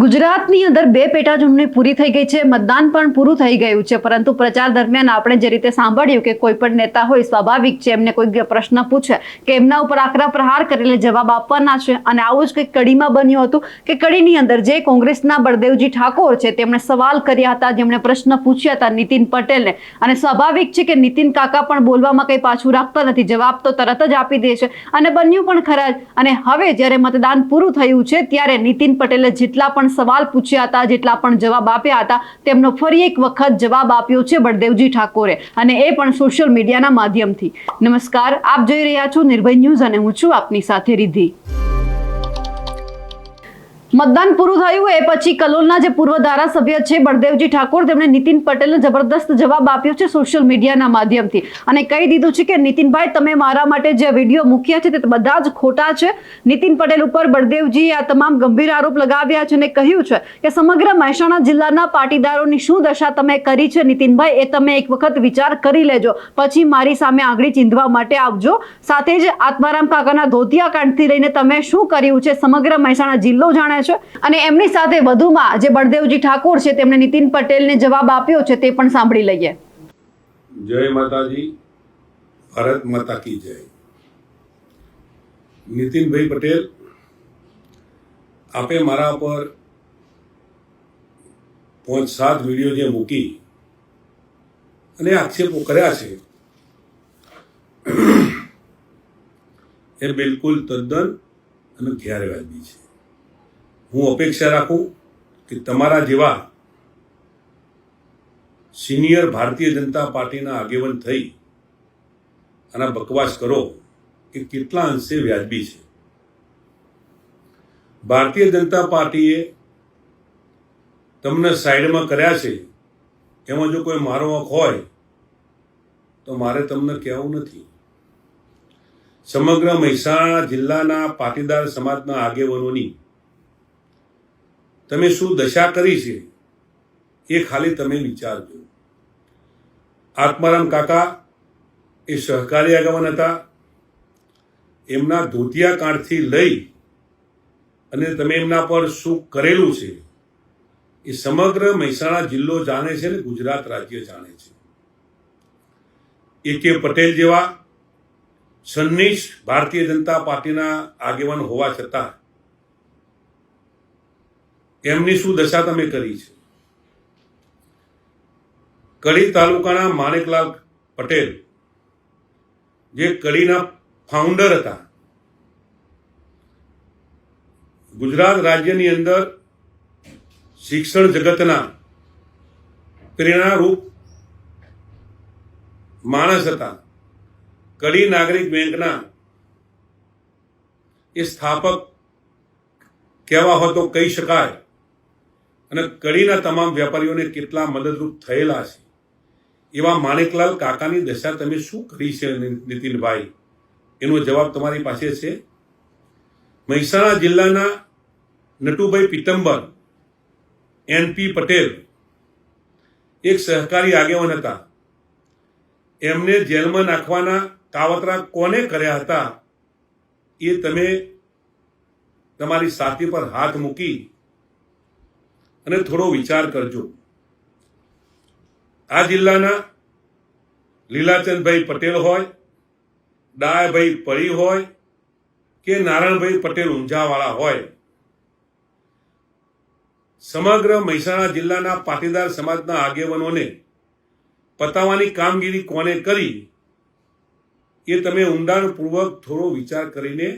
ગુજરાતની અંદર બે પેટા ચૂંટણી પૂરી થઈ ગઈ છે. મતદાન પણ પૂરું થઈ ગયું છે. પરંતુ પ્રચાર દરમિયાન આપણે જે રીતે સાંભળ્યું કે કોઈ પણ નેતા હોય, સ્વાભાવિક છે, એમને કોઈ પ્રશ્ન પૂછે કે એમના ઉપર આકરા પ્રહાર કરીને જવાબ આપવાના છે. અને આવું જ કંઈક કડીમાં બન્યું હતું કે કડીની અંદર જે કોંગ્રેસના બળદેવજી ઠાકોર છે, તેમણે સવાલ કર્યા હતા, જેમણે પ્રશ્ન પૂછ્યા હતા નીતિન પટેલને. અને સ્વાભાવિક છે કે નીતિન કાકા પણ બોલવામાં કંઈ પાછું રાખતા નથી. જવાબ તો તરત જ આપી દે છે. અને બન્યું પણ ખરા અને હવે જ્યારે મતદાન પૂરું થયું છે, ત્યારે નીતિન પટેલે જેટલા પણ સવાલ પૂછ્યા હતા, જેટલા પણ જવાબ આપ્યા હતા, તેમનો ફરી એક વખત જવાબ આપ્યો છે બળદેવજી ઠાકોરે અને એ પણ સોશિયલ મીડિયાના માધ્યમથી. નમસ્કાર, આપ જોઈ રહ્યા છો નિર્ભય ન્યૂઝ અને હું છું આપની સાથે રિધિ મતદાન પૂરું થયું એ પછી કલોલના જે પૂર્વ ધારાસભ્ય છે બળદેવજી ઠાકોર, તેમણે નીતિન પટેલને જબરદસ્ત જવાબ આપ્યો છે સોશિયલ મીડિયાના માધ્યમથી. અને કહી દીધું છે કે, નીતિનભાઈ, તમે મારા માટે જે વીડિયો મૂક્યા છે તે બધા જ ખોટા છે. નીતિન પટેલ ઉપર બળદેવજીએ આ તમામ ગંભીર આરોપ લગાવ્યા છે અને કહ્યું છે કે, સમગ્ર મહેસાણા જિલ્લાના પાટીદારોની શું દશા તમે કરી છે? નીતિનભાઈ, એ તમે એક વખત વિચાર કરી લેજો. પછી મારી સામે આંગળી ચીંધવા માટે આવજો. સાથે જ આત્મારામ કાકાના ધોતિયા કાંડથી લઈને તમે શું કર્યું છે? સમગ્ર મહેસાણા જિલ્લો જાણે છે. અને એમની સાથે વધુમાં જે બળદેવજી ઠાકોર છે તેમણે નીતિન પટેલને જવાબ આપ્યો છે, તે પણ સાંભળી લઈએ. જય માતાજી, ભારત માતા કી જય. નીતિનભાઈ પટેલ, આપે મારા પર પાંચ સાત વીડિયો જે મૂકી અને આક્ષેપો કર્યા છે, એ બિલકુલ તદ્દન અને ગેરવાજબી છે. હું અપેક્ષા રાખું કે તમારા જેવા સિનિયર ભારતીય જનતા પાર્ટીના આગેવાન થઈ અને બકવાસ કરો કે કેટલા અંશે વ્યાજબી છે. ભારતીય જનતા પાર્ટીએ તમને સાઈડમાં કર્યા છે, એમાં જો કોઈ મારો હક હોય, તો મારે તમને કહેવું નથી. સમગ્ર મહેસાણા જિલ્લાના પાટીદાર સમાજના આગેવાનોની તમે શું દશા કરી છે? એ ખાલી તમે વિચારજો. આત્મારામ કાકા એ સહકારી આગેવાન હતા. એમના ધોતિયા કાંડથી લઈ અને તમે એમના પર શું કરેલું છે? એ સમગ્ર મહેસાણા જિલ્લો જાણે છે ને ગુજરાત રાજ્ય જાણે છે. એ કે પટેલ જેવા સન્નિષ્ઠ ભારતીય જનતા પાર્ટીના આગેવાન હોવા છતાં એમની શું દશા તમે કરી છે? કડી તાલુકાના માણેકલાલ પટેલ, જે કડીના ફાઉન્ડર હતા, ગુજરાત રાજ્યની અંદર શિક્ષણ જગતના પ્રેરણારૂપ માણસ હતા. કડી નાગરિક બેંકના એ સ્થાપક કહેવા હોય તો કહી શકાય. અને કડીના તમામ વેપારીઓને કેટલા મદદરૂપ થયેલા છે. એવા માણેકલાલ કાકાની દશા તમે શું કરી છે નીતિનભાઈ? એનો જવાબ તમારી પાસે છે. મહેસાણા જિલ્લાના નટુભાઈ પિત્તંબર એનપી પટેલ, એક સહકારી આગેવાન હતા. એમને જેલમાં નાખવાના કાવતરા કોને કર્યા હતા એ તમે તમારી સાથી પર હાથ મૂકી અને થોડો વિચાર કરજો. આ જિલ્લાના લીલાચંદભાઈ પટેલ હોય, ડાયાભાઈ પરી હોય કે નારાયણભાઈ પટેલ ઊંઝાવાળા હોય, સમગ્ર મહેસાણા જિલ્લાના પાટીદાર સમાજના આગેવાનોને પતાવવાની કામગીરી કોને કરી એ તમે ઊંડાણપૂર્વક થોડો વિચાર કરીને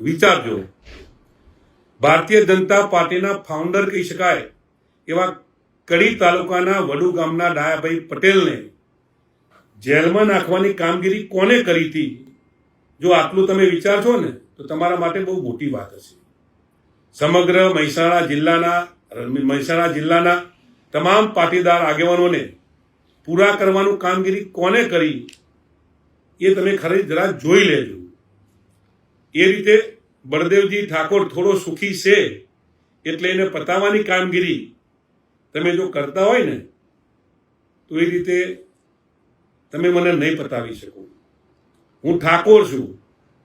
વિચારજો. ભારતીય જનતા પાર્ટીના ફાઉન્ડર કહી શકાય, એવા કડી તાલુકાના વડુ ગામના ડાયાભાઈ પટેલને જેલમાં નાખવાની કામગીરી કોને કરી હતી? જો આટલું તમે વિચારશો ને, તો તમારા માટે બહુ મોટી વાત હશે. સમગ્ર મહેસાણા જિલ્લાના મહેસાણા જિલ્લાના તમામ પાટીદાર આગેવાનોને પૂરા કરવાનું કામગીરી કોને કરી, એ તમે ખરે જરા જોઈ લેજો. એ રીતે બળદેવજી ઠાકોર થોડો સુખી છે એટલે એને પતાવવાની કામગીરી તમે જો કરતા હોય ને, તો એ રીતે તમે મને નહીં પતાવી શકો. હું ઠાકોર છું.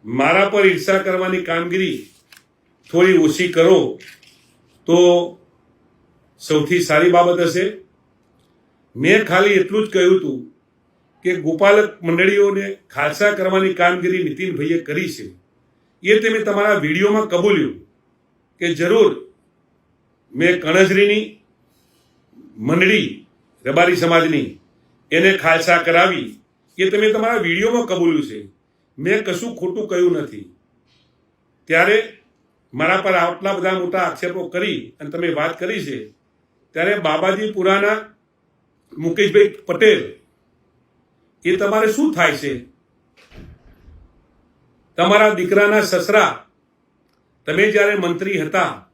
મારા પર ઈર્ષા કરવાની કામગીરી થોડી ઓછી કરો તો સૌથી સારી બાબત હશે. મેં ખાલી એટલું જ કહ્યું હતું કે ગોપાલક મંડળીઓને ખાલસા કરવાની કામગીરી નીતિનભાઈએ કરી છે. એ તમે તમારા વિડીયોમાં કબૂલ્યું કે જરૂર મેં કણજરીની મંડળી, રબારી સમાજની, એને ખાલસા કરાવી. એ તમે તમારા વિડીયોમાં કબૂલ્યું છે. મેં કશું ખોટું કહ્યું નથી. ત્યારે મારા પર આટલા બધા મોટા આક્ષેપો કરી અને તમે વાત કરી છે, ત્યારે બાબાજી પુરાના મુકેશભાઈ પટેલ, એ તમારે શું થાય છે? તમારા દીકરાના સસરા, તમે જ્યારે મંત્રી હતા,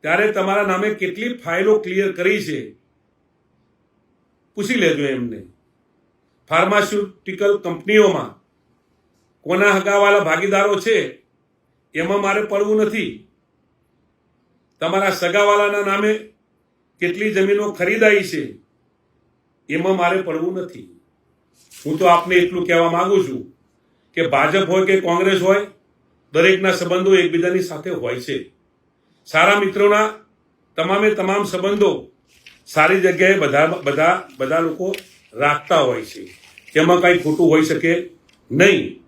ત્યારે તમારા નામે કેટલી ફાઇલો ક્લિયર કરી છે? પૂછી લેજો એમને. ફાર્માસ્યુટિકલ કંપનીઓમાં કોના હગાવાલા ભાગીદારો છે? એમાં મારે પડવું નથી. તમારા સગાવાલાના નામે કેટલી જમીનો ખરીદાઈ છે? એમાં મારે પડવું નથી. હું તો આપને એટલું કહેવા માંગુ છું. કે ભાજપ હોય કે કોંગ્રેસ હોય, દરેકના સંબંધો એકબીજાની સાથે હોય છે. સારા મિત્રોના તમામે તમામ સંબંધો સારી જગ્યાએ બધા બધા બધા લોકો રાખતા હોય છે. તેમાં કાંઈ ખોટું હોઈ શકે નહીં.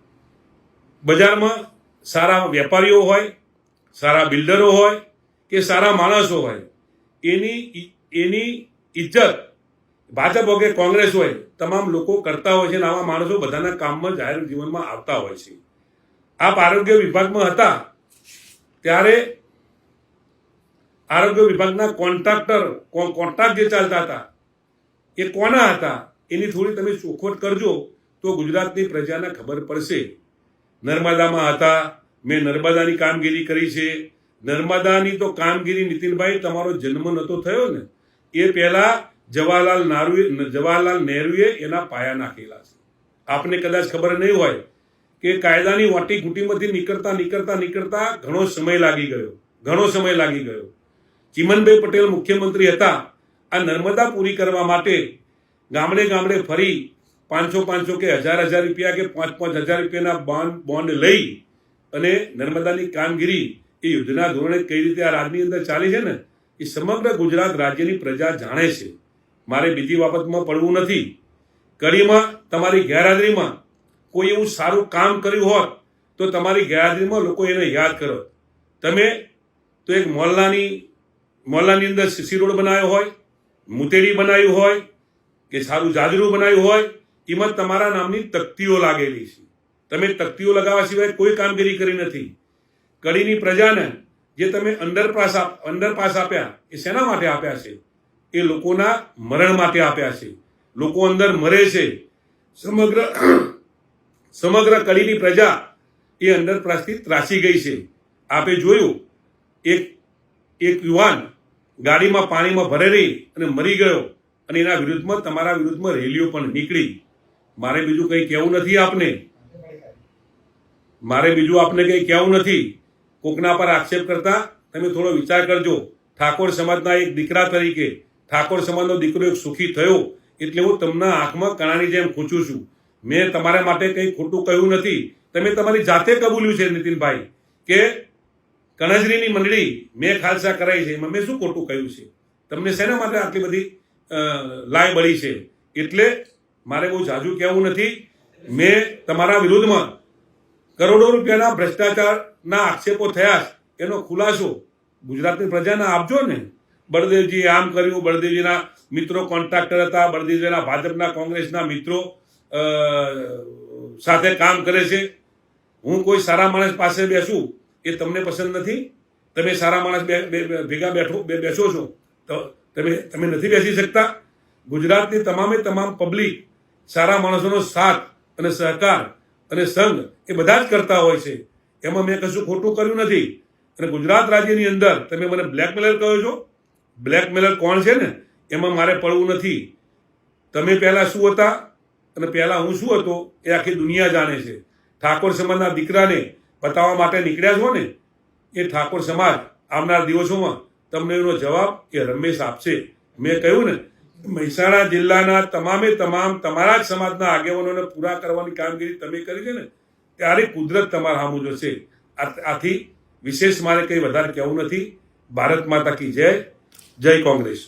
બજારમાં સારા વેપારીઓ હોય, સારા બિલ્ડરો હોય કે સારા માણસો હોય, એની એની ઇજ્જત ભાજપ કે કોંગ્રેસ હોય, તમામ લોકો કરતા હોય છે અને આવા માણસો બધાના કામમાં જાહેર જીવનમાં આવતા હોય છે. આપ આરોગ્ય વિભાગમાં હતા, ત્યારે આરોગ્ય વિભાગના કોન્ટ્રાક્ટર કોન્ટ્રાક્ટ જે ચાલતા હતા, એ કોના હતા? એની થોડી તમે ચોખવટ કરજો, તો ગુજરાતની પ્રજાને ખબર પડશે. નર્મદામાં હતા, મેં નર્મદાની કામગીરી કરી છે. નર્મદાની તો કામગીરી નીતિનભાઈ, તમારો જન્મ નતો થયો ને. એ પહેલા જવાહરલાલ નારુએ જવાહરલાલ નહેરુએ એના પાયા નાખેલા છે. આપને કદાચ ખબર નહીં હોય કે કાયદાની વાટી ઘૂંટીમાંથી નીકળતા નીકળતા નીકળતા ઘણો સમય લાગી ગયો. ઘણો સમય લાગી ગયો. ચિમનભાઈ પટેલ મુખ્યમંત્રી હતા. આ નર્મદા પૂરી કરવા માટે ગામડે ગામડે ફરી પાંચસો પાંચસો કે હજાર હજાર રૂપિયા કે પાંચ પાંચ હજાર રૂપિયાના બોન્ડ બોન્ડ લઈ અને નર્મદાની કામગીરી એ યોજના ધોરણે કઈ રીતે આ રાજની અંદર ચાલી છે ને, એ સમગ્ર ગુજરાત રાજ્યની પ્રજા જાણે છે. મારે બીજી બાબતમાં પડવું નથી. કડીમાં તમારી ગેરહાજરીમાં કોઈ એવું સારું કામ કર્યું હોત, તો તમારી ગેરહાજરીમાં લોકો એને યાદ કરો. તમે તો એક મોલ્લાની મોહલ્લાની અંદર સીસી રોડ બનાવ્યો હોય, મુતેડી બનાવ્યું હોય, કે સારું જાજરું બનાવ્યું હોય, એમાં તમારા નામની તકતીઓ લાગેલી છે. તમે તકતીઓ લગાવવા સિવાય કોઈ કામગીરી કરી નથી. કડીની પ્રજાને જે તમે અંડરપાસ અંડરપાસ આપ્યા, એ શેના માટે આપ્યા છે? એ લોકોના મરણ માટે આપ્યા છે. લોકો અંદર મરે છે. સમગ્ર સમગ્ર કડીની પ્રજા એ અંડરપાસથી ત્રાસી ગઈ છે. આપે જોયું, એક એક યુવાન ગાડીમાં પાણીમાં ભરે રહી અને મરી ગયો અને એના વિરુદ્ધમાં તમારા વિરુદ્ધમાં રેલીઓ પણ નીકળી. મારે બીજું કંઈ કહેવું નથી આપને. મારે બીજું આપને કંઈ કહેવું નથી. કોકના પર આક્ષેપ કરતા તમે થોડો વિચાર કરજો. ઠાકોર સમાજના એક દીકરા તરીકે ઠાકોર સમાજનો દીકરો એક સુખી થયો એટલે હું તમને આંખમાં કણાની જેમ ખૂંચું છું. મેં તમારા માટે કંઈ ખોટું કહ્યું નથી. તમે તમારી જાતે કબૂલ્યું છે નીતિનભાઈ, કે કણજરીની મંડળી મેં ખાલસા કરાઈ છે. એમાં મેં શું ખોટું કહ્યું છે? તમને શેના માટે આટલી બધી લાય બળી છે? એટલે મારે બહુ જાજુ કહેવું નથી. મેં તમારા વિરુદ્ધમાં કરોડો રૂપિયાના ભ્રષ્ટાચારના આક્ષેપો થયા એનો ખુલાસો ગુજરાતની પ્રજાને આપજો ને. બળદેવજીએ આમ કર્યું. બળદેવજીના મિત્રો કોન્ટ્રાક્ટર હતા. બળદેવજીના ભાજપના કોંગ્રેસના મિત્રો સાથે કામ કરે છે. હું કોઈ સારા માણસ પાસે બેસું એ તમને પસંદ નથી? તમે સારા માણસ ભેગા બેઠો બેસો છો, તો તમે તમે નથી બેસી શકતા? ગુજરાતની તમામે તમામ પબ્લિક સારા માણસોનો સાથ અને સહકાર અને સંઘ એ બધા જ કરતા હોય છે. એમાં મેં કશું ખોટું કર્યું નથી. અને ગુજરાત રાજ્યની અંદર તમે મને બ્લેકમેલર કહો છો? બ્લેકમેલર કોણ છે ને? એમાં મારે પડવું નથી. તમે પહેલાં શું હતા અને પહેલાં હું શું હતો એ આખી દુનિયા જાણે છે. ઠાકોર સમાજના દીકરાને બતાવવા માટે નીકળ્યા છો ને? એ ઠાકોર સમાજ આવનાર દિવસોમાં તમને એનો જવાબ એ રમેશ આપશે. મેં કહ્યું ને, મહેસાણા જિલ્લાના તમામે તમામ તમારા જ સમાજના આગેવાનોને પૂરા કરવાની કામગીરી તમે કરી છે ને, ત્યારે કુદરત તમારા સામું જશે. આથી વિશેષ મારે કંઈ વધારે કહેવું નથી. ભારત માતા કી જય. જય કોંગ્રેસ.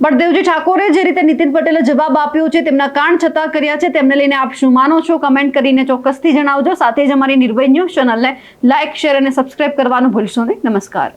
બળદેવજી ઠાકોરે જે રીતે નીતિન પટેલે જવાબ આપ્યો છે, તેમના કાન છતાં કર્યા છે, તેમને લઈને આપ શું માનો છો? કમેન્ટ કરીને ચોક્કસથી જણાવજો. સાથે જ અમારી નિર્ભય ન્યૂઝ ચેનલને લાઇક શેર અને સબસ્ક્રાઇબ કરવાનું ભૂલશો નહીં. નમસ્કાર.